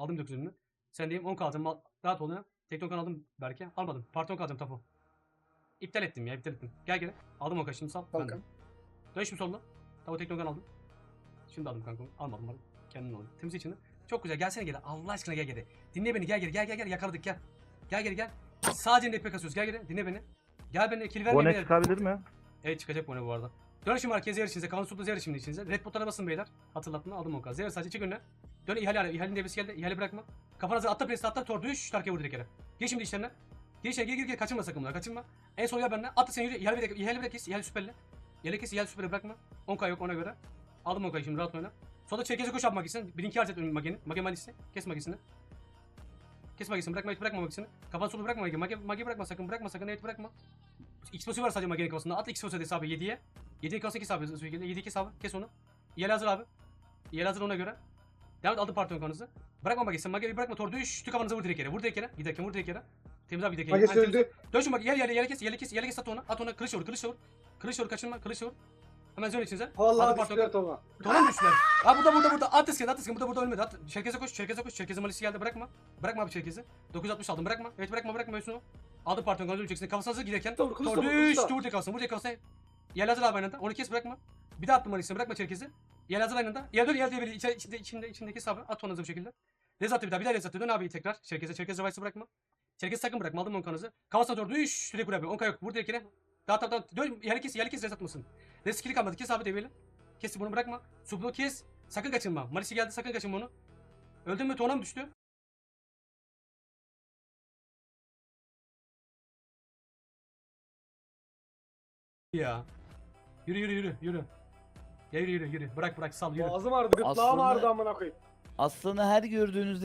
Aldım 9 ürünü. Sen diyeyim 10 kalacağım. Rahat ol ya. Tek token aldım belki. Almadım. Parton kalacağım tapu. İptal ettim ya iptal ettim. Gel gel. Aldım o şimdi sal. Bakın. Dön şimdi soluna. Tapu tek token aldım. Şimdi aldım kanka. Almadım aldım. Kendin aldım. Temiz içinde. Çok güzel. Gelsene geri. Allah aşkına gel geri. Dinle beni. Gel geri. Gel gel gel. Yakaladık gel. Gel geri gel. Sadece NP kasıyoruz. Gel geri. Dinle beni. Gel beni. Kill vermeyin. Bone çıkabilir mi? Evet çıkacak bu ne bu arada. Dön şimdi merkeze yer içinize. Kalan suplu yer şimdi içinize. Red botlara basın beyler. Hatırlatma aldım o kadar. Zer sadece çık önüne. Dön ihale ale. İhalenin devresi geldi. İhale bırakma. Kafanıza atla presi atla. Tor düş. Tarkaya vur direkt yere. Gir şimdi işlerine. Gir içeri gir gir gir. Kaçırma sakın bunları. Kaçırma. En son yer benden. Atla sen yürü. İhale bırak. İhale bırak kes. İhale süperle. İhale kes. İhale süperle bırakma. 10k yok ona göre. Aldım 10k'yı şimdi rahat oyna. Solda çerkeze koş yapmak için. Birinci harcet önüm mageni. Mage malisi. Kes magisini. Kes magisini. Bırakma hiç bırakma magisini. Kafanı solu bırakma. Mage, mage bırakma sakın. Bırakma sakın. Evet bırakma. Xbox'u var sadece magenin kafasında. At Xbox'u hesabı 7'ye. 7'ye kalsa 2 hesabı. 7 2 hesabı. Kes onu. Yel hazır abi. Yel hazır ona göre. Devam et aldım parti kanınızı. Bırakma mageyi. Sen mageyi bırakma. Tor düştü kafanıza vur direkt yere. Vur direkt yere. Giderken vur direkt yere. Temiz abi giderken. Magesi temiz. öldü. Dön şu mage. Yel yel yel kes. Yel kes. Yel kes at ona. At ona. Kılıç vur. Kılıç vur. Kılıç vur. Kaçırma. Kılıç vur. Hemen zön içinize. Vallahi düştüler Toma. Tonun düştüler. Ha burada burada burada. At isken at isken. Burada burada ölmedi. At. Çerkeze koş. Çerkeze koş. Çerkeze malisi geldi. Bırakma. Bırakma abi çerkezi. 960 aldım. Bırakma. Evet bırakma bırakma Yusuf'u. Aldım parti kanınızı öleceksin. Kafasına hazır giderken. Tor, kılıç Tor tor, kılıç düştü. tor. Vur tek kalsın. Vur tek kalsın. Yel hazır abi aynı anda. Onu kes bırakma. Bir daha attım malisi. Bırakma çerkezi. Yel hazır aynı anda. Yel dur yel diye böyle içe, içinde, içinde, içindeki hesabı at onu hızlı bir şekilde. Rezatı bir daha. Bir daha rezatı. Dön abi tekrar. Çerkeze. Çerkeze vice'ı bırakma. Çerkezi sakın bırakma. Aldım 10 kanızı. Kafasına doğru düş. Sürekli buraya. 10 yok. Vur direkt yine. Daha daha daha. Dön. Yel kes. Yel kes rezatmasın. Reskili kalmadı. Kes abi develi. Kes bunu bırakma. Sublu kes. Sakın kaçırma. Malisi geldi sakın kaçırma onu. Öldün mü tona mı düştü? Ya. Yürü yürü yürü yürü. Ya yürü yürü yürü. Bırak bırak sal yürü. Boğazım ağrıdı. Gırtlağım Aslında- ağrıdı amına koyayım. Aslında her gördüğünüzde